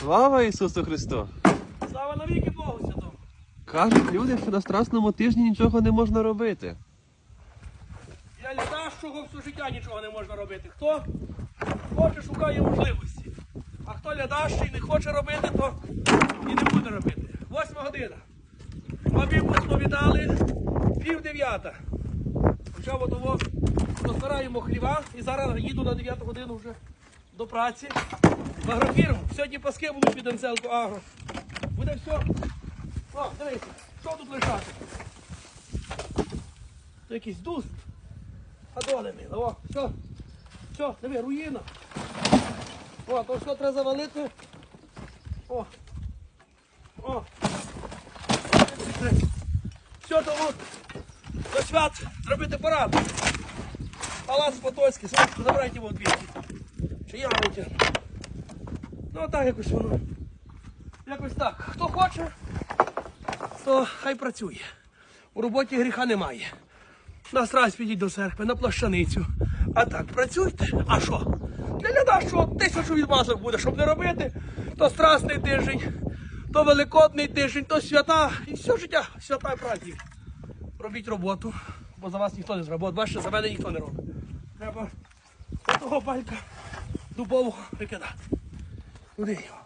Слава Ісусу Христу! Слава навіки Богу святому. Кажуть люди, що на страсному тижні нічого не можна робити. Я лядащого все життя нічого не можна робити. Хто хоче, шукає можливості. А хто лядащий не хоче робити, то і не буде робити. Восьма година. Бабів посповідали, пів дев'ята. Почав отово, розбираємо хліва і зараз їду на 9 годину вже до праці. В агрофірму. Сьогодні паски будуть від Анселку Агро. Буде все. О, дивіться, що тут лежати? То якийсь дуст. А доли мила, о, все. Все, диви, руїна. О, то все треба завалити. О. О. Все то от. До свят зробити парад. Палац Потоцький, забирайте його двічі. Чи я. Ну так якось воно. Якось так. Хто хоче, то хай працює. У роботі гріха немає. На страсть підіть до церкви, на плащаницю. А так, працюйте. А що? Для ляда, що тисячу відмазок буде, щоб не робити, то страсний тиждень, то великодний тиждень, то свята. І все життя, свята і праздник. Робіть роботу, бо за вас ніхто не зробить. Бачите, за мене ніхто не робить. Треба того 두 번 이렇게 놔. 우리 자.